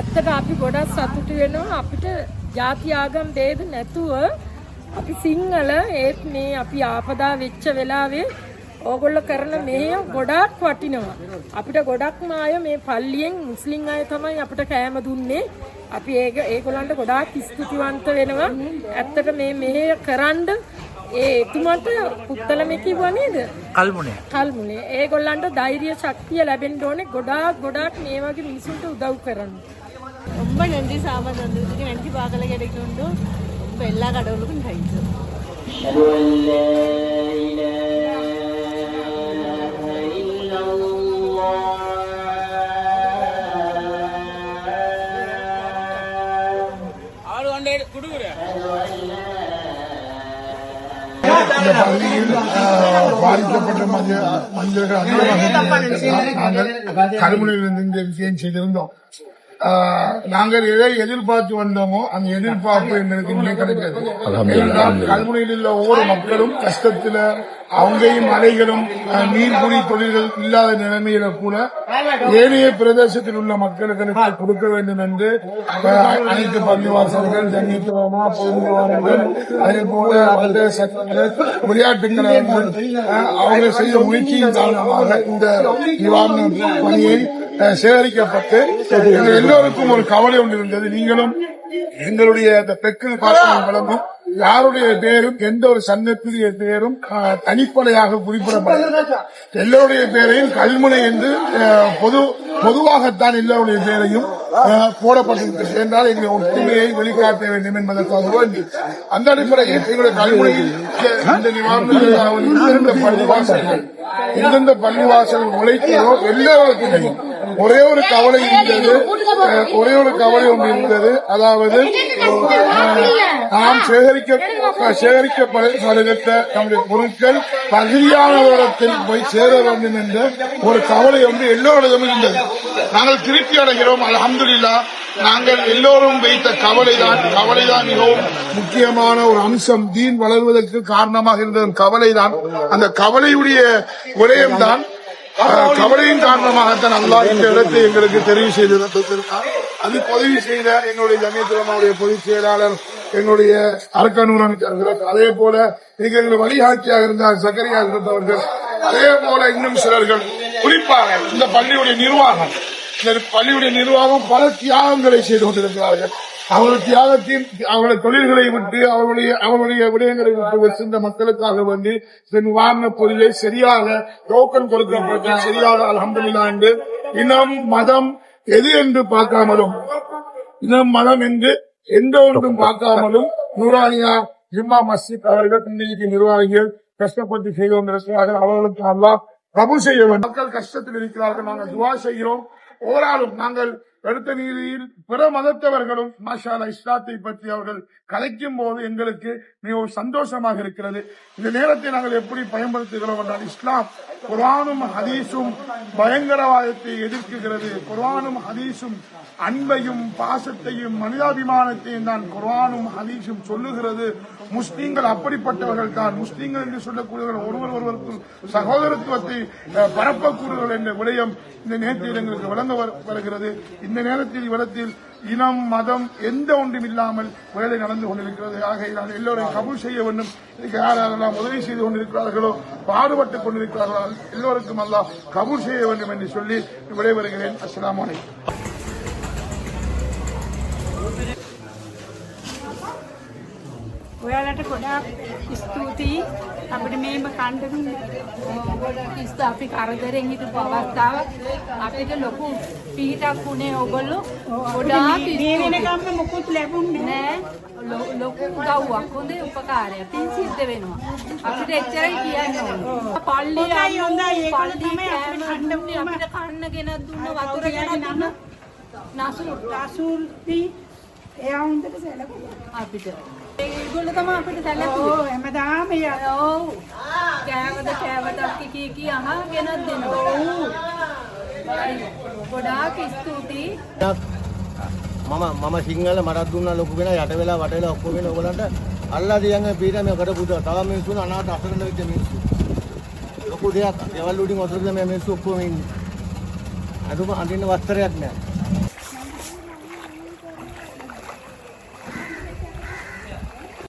ඇත්තට අපි ගොඩක් සතුටු වෙනවා අපිට ಜಾති ආගම් ભેද නැතුව අපි සිංහල ඒත් මේ අපි ආපදා වෙච්ච වෙලාවේ ඕගොල්ලෝ කරන මේ ගොඩාක් වටිනවා. අපිට ගොඩක්ම අය මේ පල්ලියෙන් මුස්ලිම් අය තමයි අපිට කෑම දුන්නේ. අපි ඒක ඒගොල්ලන්ට ගොඩාක් ස්තුතිවන්ත වෙනවා. ඇත්තට මේ මෙහෙ කරන්ඩ ඒ එතුමන්ට පුත්තලම කිව්වා නේද? කල්මුණේ කල්මුනේ ඒගොල්ලන්ට ධෛර්ය ශක්තිය ලැබෙන්න ඕනේ ගොඩාක් ගොඩාක් මේ වගේ මිනිසුන්ට උදව් කරන්න. ரொம்ப நன்றி சாமா தந்ததுக்கு நன்றி பார்க்கல கிடைக்கணுண்டு ரொம்ப எல்லா கடவுளுக்கும் தேங்க்யூ பாதிக்கப்பட்ட மஞ்சள் நாங்கள் கருமுனையிலிருந்து இந்த விஷயம் செய்திருந்தோம். நாங்கள் எதை எதிர்பார்த்து வந்தோமோ அந்த எதிர்பார்ப்பு எங்களுக்கு இங்கே கிடைக்கிறது. கல்முனையில் உள்ள ஒவ்வொரு மக்களும் கஷ்டத்துல அவங்கேயும் மலைகளும் ஆஹ், நீர்க்குடி தொழில்கள் இல்லாத நிலைமையில கூட ஏனைய பிரதேசத்தில் உள்ள மக்களுக்கு கொடுக்க வேண்டும் என்று அனைத்து பள்ளிவாசல்கள் தண்ணித்துவமா பொது அதே போல மற்ற சட்டங்கள் விளையாட்டுக் கழகங்கள் ஆஹ், அவங்க செய்த முயற்சியின் காரணமாக இந்த நிவாரண பணியை சேகரிக்கப்பட்டு எங்கள் எல்லோருக்கும் ஒரு கவலை ஒன்று இருந்தது. நீங்களும் எங்களுடைய அந்த பெக்கு பாசனம் வழங்கும் யாருடைய பெயரும் எந்த ஒரு சங்கத்துடைய பெயரும் தனிப்படையாக குறிப்பிடப்படும் எல்லோருடைய பேரையும் கல்முனை என்று பொது பொதுவாகத்தான் எல்லோருடைய பேரையும் ஆஹ், போடப்பட்டிருக்கிறது. என்றால் எங்கள் ஒற்றுமையை வெளிக்காட்ட வேண்டும் என்பதற்காக வேண்டி அந்த அடிப்படையில் எங்களுடைய கல்முனையில் இந்த- இந்த பள்ளிவாசல்கள் எந்தெந்த பள்ளிவாசல் உழைக்கிறோ எல்லோருக்கும் ஒரே ஒரு கவலை இருந்தது. ஒரே ஒரு கவலை ஒன்று இருந்தது. அதாவது நாம் சேகரிக்க சேகரிக்கப்படுகின்ற நம்முடைய பொருட்கள் பகுதியான தூரத்தில் போய் சேர வேண்டும் என்ற ஒரு கவலை ஒன்று எல்லோரிடமும் இருந்தது. நாங்கள் திருப்தி அடைகிறோம். அல்ஹம்துலில்லா. நாங்கள் எல்லோரும் வைத்த கவலைதான். கவலைதான் மிகவும் முக்கியமான ஒரு அம்சம். தீன் வளர்வதற்கு காரணமாக இருந்த கவலைதான். அந்த கவலையுடைய விடயம்தான் கவலையின் காரணமாகத்தான் அல்லாஹ் இந்த இடத்தை எங்களுக்கு தெரிவு செய்து தந்திருக்கார் அது பதிவு செய்த எங்களுடைய ஜமியத்துலமாவுடைய பொதுச் செயலாளர் எங்களுடைய அரக்கனூர் அமைச்சர்கள் அதே போல எங்களுக்கு வழிகாட்சியாக இருந்தார் சக்கரியா இருந்தவர்கள் அதே போல இன்னும் சிலர்கள். குறிப்பாக இந்த பள்ளியுடைய நிர்வாகம். இந்த பள்ளியுடைய நிர்வாகம் பல தியாகங்களை செய்து கொண்டிருக்கிறார்கள். அவர்கள் தியாகத்தின் அவருடைய தொழில்களை விட்டு அவருடைய அவருடைய விடயங்களை விட்டு வச்சிருந்த மக்களுக்காக வந்து இந்த நிவாரண பொருளை சரியாக டோக்கன் கொடுக்கப்பட்ட சரியாக அலமதுல்லா என்று இனம் மதம் எது என்று பார்க்காமலும் இனம் மதம் என்று எந்த ஒன்றும் பார்க்காமலும் நூறானியா ஜிம்மா மஸ்ஜித் அவர்கள் இன்னைக்கு நிர்வாகிகள் கஷ்டப்பட்டு செய்து கொண்டிருக்கிறார்கள் அவர்களுக்கு அல்லா பிரபு செய்ய வேண்டும். மக்கள் கஷ்டத்தில் இருக்கிறார்கள் நாங்கள் துவா செய்கிறோம். ஓராளும் நாங்கள் எடுத்த நீதியில் பிற மதத்தவர்களும் மாஷாலா இஸ்லாத்தை பற்றி அவர்கள் கலைக்கும் போது எங்களுக்கு மிகவும் சந்தோஷமாக இருக்கிறது. இந்த நேரத்தை நாங்கள் எப்படி பயன்படுத்துகிறோம் என்றால் இஸ்லாம் குர்ஆனும் ஹதீஸும் பயங்கரவாதத்தை எதிர்க்குகிறது குர்ஆனும் ஹதீஸும் அன்பையும் பாசத்தையும் மனிதாபிமானத்தையும் தான் குர்ஆனும் ஹதீஸும் சொல்லுகிறது. முஸ்லீம்கள் அப்படிப்பட்டவர்கள் தான். முஸ்லீம்கள் என்று சொல்லக்கூடியவர்கள் ஒருவர் ஒருவருக்கும் சகோதரத்துவத்தை பரப்பக்கூடியவர்கள் என்ற விடயம் இந்த நேரத்தில் எங்களுக்கு வழங்க வருகிறது. இந்த நேரத்தில் இவ்விடத்தில் இனம் மதம் எந்த ஒன்றும் இல்லாமல் வேலை நடந்து கொண்டிருக்கிறது. ஆகையினால் எல்லோரையும் கபூல் செய்ய வேண்டும். இதுக்கு யாரெல்லாம் உதவி செய்து கொண்டிருக்கிறார்களோ பாடுபட்டுக் கொண்டிருக்கிறார்களோ எல்லோருக்கும் அல்லாஹ் கபூல் செய்ய வேண்டும் என்று சொல்லி விடைபெறுகிறேன். அஸ்லாம் வலைக்கம் ඔයාලට ගොඩාක් ස්තුතියි. අපිට මේම කණ්ඩ ගොඩක් ස්තු අපි කරදරෙන් හිටපු අවස්ථාව අපිට ලොකු පිහිටක් වුණේ ඔගොල්ලෝ ගොඩාක් මේ. වෙනකම්ම මුකුත් ලැබුණේ නෑ. ලොකු උදව්වක් හොඳ උපකාරයක්. පින් සිද්ධ වෙනවා. අපිට එච්චරයි කියන්න ඕනේ. පල්ලි හොඳයි, පල්ලි තමයි අපිට කන්න. අපිට කන්න ගෙනත් දුන්න වතුර ගෙනත් දුන්න. නසු රසූල්දී එයා හොඳට සැලකුවා. අපිට. ඒගොල්ලෝ තමයි අපිට ඔව් සැලකුවේ හැමදාම එයා. ඔව්. කෑවද කෑවද අපි කී කී අහා ගෙනත් දෙනවා ගොඩාක් ස්තුතියි. මම මම සිංහල මටත් දුන්නා ලොකු වෙන යට වෙලා වට වෙලා ඔක්කොම වෙන ඔයගලන්ට අල්ලා දියන් පීර මේ කට පුදා තව මිනිස්සු අනාට අසරණ වෙච්ච මිනිස්සු. ලොකු දෙයක්. දේවල් උඩින් ඔතනද මේ මිනිස්සු ඔක්කොම ඉන්නේ. අදුම අඳින්න වස්ත්‍රයක් නෑ